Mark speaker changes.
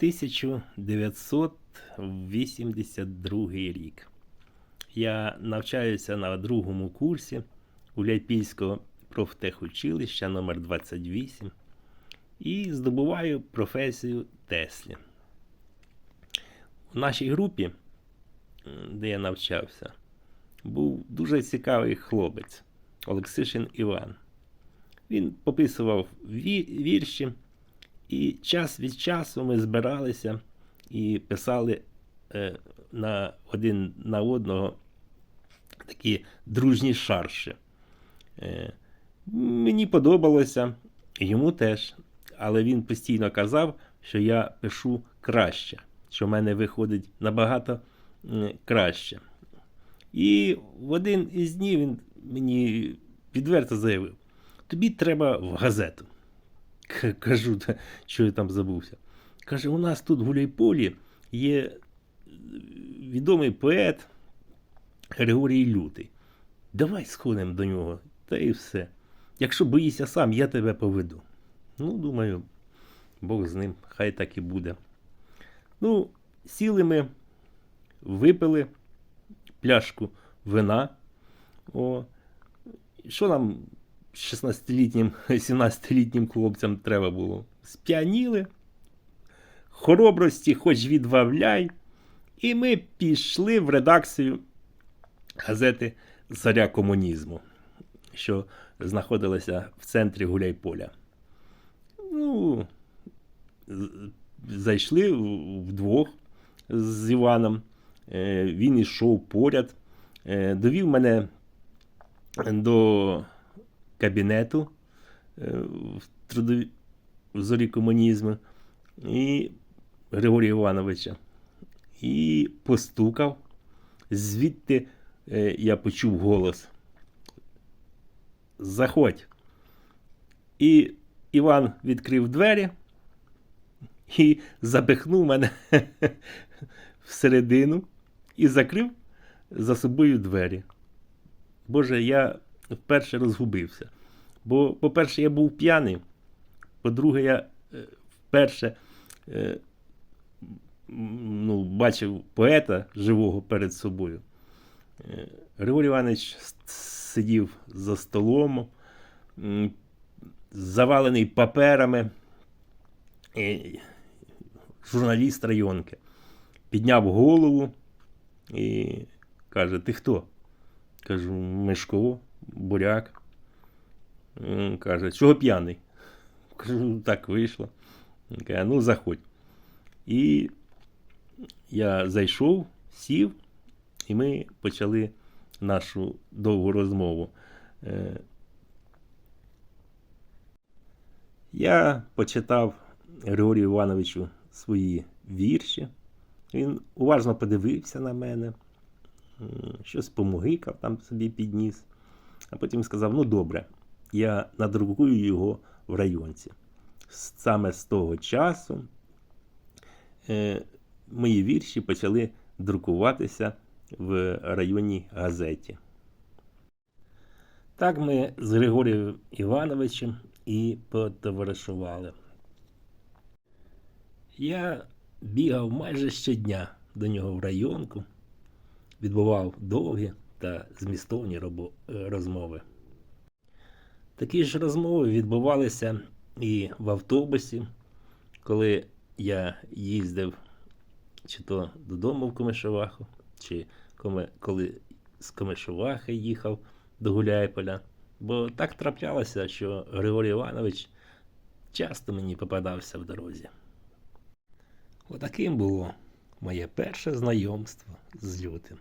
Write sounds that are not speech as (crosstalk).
Speaker 1: 1982 рік. Я навчаюся на другому курсі Гуляйпільського профтехучилища номер 28 і здобуваю професію Теслі. У нашій групі, де я навчався, був дуже цікавий хлопець Олексишин Іван. Він пописував вірші, і час від часу ми збиралися і писали е, на один на одного такі дружні шарші. Е, мені подобалося, йому теж. Але він постійно казав, що я пишу краще, що в мене виходить набагато краще. І в один із днів він мені відверто заявив: тобі треба в газету. (laughs) Кажу, «Та що я там забувся. Каже, у нас тут в Гуляйполі є е, відомий поет Григорій Лютий. Давай сходимо до нього, та і все. Якщо боїшся сам, я тебе поведу. Ну, думаю, Бог з ним, хай так і буде. Ну, сіли ми, випили пляшку вина. О, що нам 16-літнім, 17-літнім (laughs) хлопцям треба було? Сп'яніли, хоробрості хоч відбавляй. І ми пішли в редакцію газети Заря комунізму, що знаходилася в центрі Гуляйполя. Ну, зайшли вдвох з Іваном. Е, Він ішов поряд, е, довів мене до кабінету е, в трудовій в зорі комунізму і Григорія Івановича. І постукав. Звідти е, я почув голос. Заходь. І Іван відкрив двері і запихнув мене (laughs) всередину і закрив за собою двері. Боже, я вперше розгубився. Бо, по-перше, я був п'яний, по-друге, я е, вперше е, ну, бачив поета живого перед собою. Е, Григорій Іванович сидів за столом, завалений паперами. Журналіст районки підняв голову і каже: Ти хто? Кажу, Мишко, буряк. Каже, чого п'яний? (laughs) Кажу, так вийшло. Він Каже, ну заходь. І я зайшов, сів, і ми почали нашу довгу розмову. Е, Я почитав Григорію Івановичу свої вірші. Він уважно подивився на мене, щось помугикав там собі підніс. А потім сказав: ну добре, я надрукую його в районці. Саме з того часу е, мої вірші почали друкуватися в районній газеті. Так ми з Григорієм Івановичем і потоваришували. Я бігав майже щодня до нього в районку, відбував довгі та змістовні е, розмови. Такі ж розмови відбувалися і в автобусі, коли я їздив чи то додому в Комишеваху, чи коли з Комишевахи їхав до Гуляйполя. Бо так траплялося, що Григорій Іванович часто мені попадався в дорозі. Отаким було моє перше знайомство з лютим.